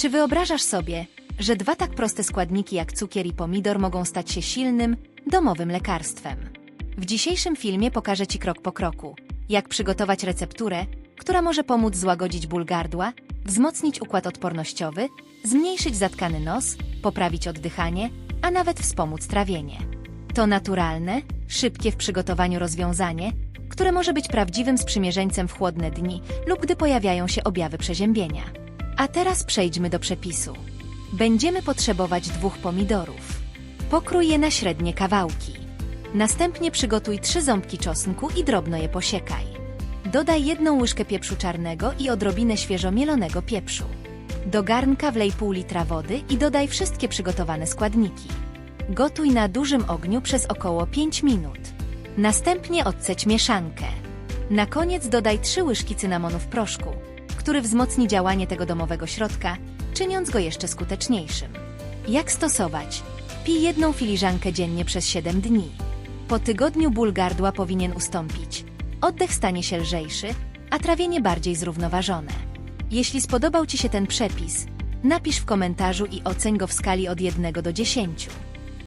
Czy wyobrażasz sobie, że dwa tak proste składniki jak cukier i pomidor mogą stać się silnym, domowym lekarstwem? W dzisiejszym filmie pokażę Ci krok po kroku, jak przygotować recepturę, która może pomóc złagodzić ból gardła, wzmocnić układ odpornościowy, zmniejszyć zatkany nos, poprawić oddychanie, a nawet wspomóc trawienie. To naturalne, szybkie w przygotowaniu rozwiązanie, które może być prawdziwym sprzymierzeńcem w chłodne dni lub gdy pojawiają się objawy przeziębienia. A teraz przejdźmy do przepisu. Będziemy potrzebować dwóch pomidorów. Pokrój je na średnie kawałki. Następnie przygotuj trzy ząbki czosnku i drobno je posiekaj. Dodaj jedną łyżkę pieprzu czarnego i odrobinę świeżo mielonego pieprzu. Do garnka wlej pół litra wody i dodaj wszystkie przygotowane składniki. Gotuj na dużym ogniu przez około 5 minut. Następnie odceć mieszankę. Na koniec dodaj 3 łyżki cynamonu w proszku, który wzmocni działanie tego domowego środka, czyniąc go jeszcze skuteczniejszym. Jak stosować? Pij jedną filiżankę dziennie przez 7 dni. Po tygodniu ból gardła powinien ustąpić. Oddech stanie się lżejszy, a trawienie bardziej zrównoważone. Jeśli spodobał Ci się ten przepis, napisz w komentarzu i oceń go w skali od 1 do 10.